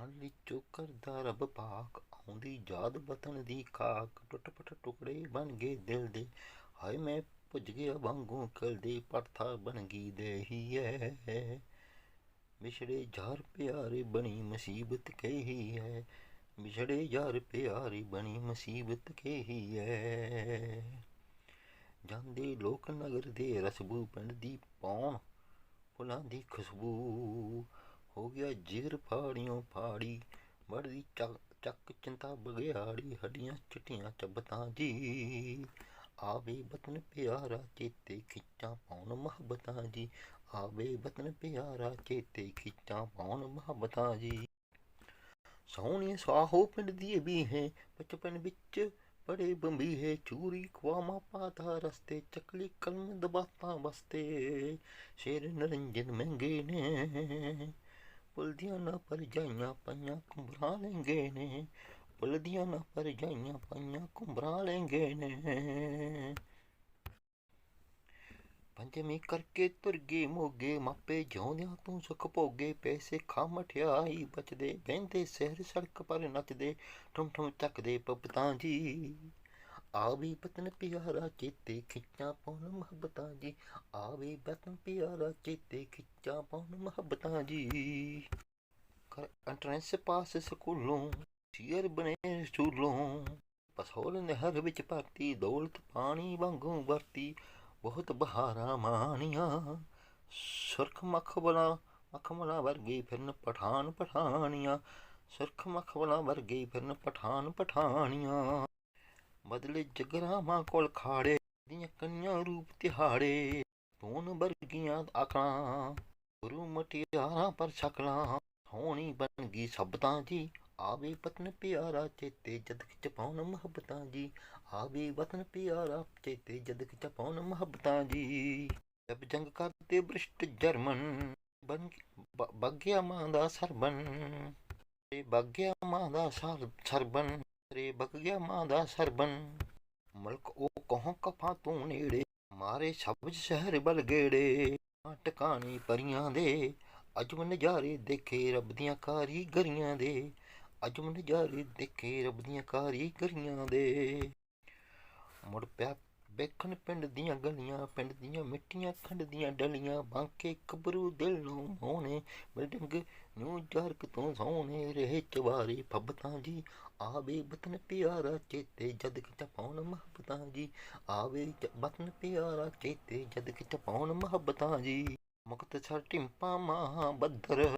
ਮਨ ਵਿੱਚੋਂ ਕਰਦਾ ਰੱਬ ਪਾਕ ਆਉਂਦੀ, ਯਾਦ ਵਤਨ ਦੀ ਖਾਕ। ਟੁੱਟ ਪਟ ਟੁਕੜੇ ਬਣ ਗਏ ਦਿਲ ਦੇ, ਹਾਏ ਮੈਂ ਭੁੱਜ ਗਿਆ ਵਾਂਗੂ ਕਲਦੀ ਪਰਥਾ ਬਣ ਗਈ ਦੇਹੀਏ ਵਿਛੜੇ ਯਾਰ ਪਿਆਰੇ ਬਣੀ ਮੁਸੀਬਤ ਕਹੀ ਹੈ ਵਿਛੜੇ ਯਾਰ ਪਿਆਰੀ ਬਣੀ ਮੁਸੀਬਤ ਕਹੀ ਹੈ ਜਾਂਦੇ ਲੋਕ ਨਗਰ ਦੇ ਰਸਬੂ, ਪਿੰਡ ਦੀ ਪੌਣ ਫੁੱਲਾਂ ਦੀ ਖੁਸ਼ਬੂ। ਹੋ ਗਿਆ ਜਿਗਰ ਫਾੜੀਆਂ ਫਾੜੀ। ਵੜਦੀ ਚੱਕ ਚਿੰਤਾ ਬਗਿਆੜੀ ਹੱਡੀਆਂ ਚਿੱਟੀਆਂ ਚੱਬਤਾਂ ਜੀ। ਆਵੇ ਬਤਨ ਪਿਆਰਾ ਚੇਤੇ ਖਿੱਚਾਂ ਪਾਉਣ ਮੁਹੱਬਤਾਂ ਜੀ। ਆਵੇ ਬਤਨ ਪਿਆਰਾ ਚੇਤੇ ਖਿੱਚਾਂ ਪਾਉਣ ਮੁਹੱਬਤਾਂ ਜੀ। ਸੋਹਣੀ ਸਾਹੋ ਪਿੰਡ ਦੀ ਵੀ ਹੈ, ਬਚਪਨ ਵਿੱਚ ਬੜੇ ਬੰਬੀਹੇ ਚੂਰੀ ਖਵਾਮਾ ਪਾਤਾ ਰਸਤੇ ਚੱਕਲੀ ਕਲਮ ਦਬਾਤਾਂ ਵਸਤੇ। ਸ਼ੇਰ ਨਰੰਜਨ ਮਹਿੰਗੇ ਨੇ ਪੁਲਦੀਆਂ ਨਾ ਪਰ ਪਈਆਂ ਕੁੰਬਰਾਂ ਲੈਂਗੇ ਨੇ। ਪੁਲਦੀਆਂ ਨਾ ਪਰ ਪਈਆਂ ਕੁੰਬਰਾਂ ਲੈਂਗੇ ਨੇ। ਪੰਜਵੀਂ ਕਰਕੇ ਤੁਰ ਗਏ ਮੋਗੇ, ਮਾਪੇ ਜਿਉਂਦਿਆਂ ਤੂੰ ਸੁਖ ਭੋਗੇ। ਪੈਸੇ ਖਾ ਮਠਿਆਈ ਬਚਦੇ, ਬਹਿੰਦੇ ਸ਼ਹਿਰ ਸੜਕ ਪਰ ਨੱਚਦੇ ਠੁਮ ਠੁਮ ਚੱਕਦੇ ਪਪਤਾਂ ਜੀ। ਆਵੇ ਬਤਨ ਪਿਆਰਾ ਚੇਤੇ ਖਿੱਚਾਂ ਪਾਉਣ ਮੁਹੱਬਤਾਂ ਜੀ। ਆਵੇ ਬਤਨ ਪਿਆਰਾ ਚੇਤੇ ਖਿੱਚਾਂ ਪਾਉਣ ਮੁਹੱਬਤਾਂ ਜੀ। ਕਰ ਐਂਟਰੈਂਸ ਪਾਸ ਸਕੂਲੋਂ ਸ਼ੀਅਰ ਬਣੇ ਸਟੂਲੋਂ ਪਸੋਲ ਨਹਿਰ ਵਿੱਚ ਭਰਤੀ, ਦੌਲਤ ਪਾਣੀ ਵਾਂਗੂ ਵਰਤੀ। ਬਹੁਤ ਬਹਾਰਾਂ ਮਾਣੀਆਂ, ਸੁਰਖ ਮਖਬਲਾ ਮਖਮਲਾ ਵਰਗੇ ਫਿਰਨ ਪਠਾਨ ਪਠਾਨੀਆਂ। ਸੁਰਖ ਮਖਮਲਾ ਵਰਗੇ ਫਿਰਨ ਪਠਾਨ ਪਠਾਨੀਆਂ। ਬਦਲੇ ਜਗਰਾਵਾਂ ਕੋਲ ਖਾੜੇ ਦੀਆਂ ਕੰਨਿਆਂ ਰੂਪ ਤਿਹਾੜੇ ਤੂਨ ਵਰਗੀਆਂ ਆਖਾਂ ਗੁਰੂ ਮਟਿਆਰਾਂ ਪਰ ਸ਼ਕਲਾਂ ਸੋਹਣੀ ਬਣ ਗਈ ਸਬਤਾਂ ਜੀ, ਆਵੇ ਪਤਨ ਪਿਆਰਾ ਚੇਤੇ ਜਦ ਖਿਚ ਪਾਉਣ ਮੁਹੱਬਤਾਂ ਜੀ, ਆਵੇ ਵਤਨ ਪਿਆਰਾ ਚੇਤੇ ਜਦ ਖਿਚ ਪਾਉਣ ਮੁਹੱਬਤਾਂ ਜੀ। ਜਬ ਜੰਗ ਕਰਦੇ ਬ੍ਰਿਸ਼ਟ ਜਰਮਨ, ਬਨ ਬੱਗਿਆ ਮਾਂ ਦਾ ਸਰਬਨ ਰੇ ਬੱਗਿਆ ਮਾਂ ਦਾ ਸਰ ਸਰਬਨ ਰੇ ਬੱਗਿਆ ਮਾਂ ਦਾ ਸਰਬਨ। ਮਲਕ ਉਹ ਕਹੋਂ ਕਫਾ ਤੂੰ ਨੇੜੇ, ਮਾਰੇ ਸਬਜ ਸ਼ਹਿਰ ਬਲ ਗੇੜੇ। ਟਿਕਾਣੀ ਪਰੀਆਂ ਦੇ, ਅਜਮ ਨਜ਼ਾਰੇ ਦੇਖੇ ਰੱਬ ਦੀਆਂ ਕਾਰੀਗਰੀਆਂ ਦੇ। ਅਜਮ ਨਜ਼ਾਰੇ ਦੇਖੇ ਰੱਬ ਦੀਆਂ ਕਾਰੀਗਰੀਆਂ ਦੇ। ਮੁੜ ਪਿਆ ਵੇਖਣ ਪਿੰਡ ਦੀਆਂ ਗਲੀਆਂ, ਪਿੰਡ ਦੀਆਂ ਮਿੱਟੀਆਂ, ਖੰਡ ਦੀਆਂ ਡਲੀਆਂ, ਬਾਂਕੇ ਕਬਰੂ ਦਿਲ ਨੂੰ ਮੋਹਣੇ, ਬਿਲਡਿੰਗ ਨਿਊ ਯਾਰਕ ਤੋਂ ਸੋਹਣੇ, ਰਹੇ ਚਵਾਰੇ ਫੱਬਤਾਂ ਜੀ। ਆਵੇ ਬਤਨ ਪਿਆਰਾ ਚੇਤੇ ਜਦ ਕਿ ਟਪਾਉਣ ਮੁਹੱਬਤਾਂ ਜੀ। ਆਵੇ ਬਤਨ ਪਿਆਰਾ ਚੇਤੇ ਜਦ ਕਿ ਟਪਾਉਣ ਮੁਹੱਬਤਾਂ ਜੀ। ਮੁਕਤ ਸਰ ਟਿੰਪਾ ਮਾਂ ਬੱਦਰ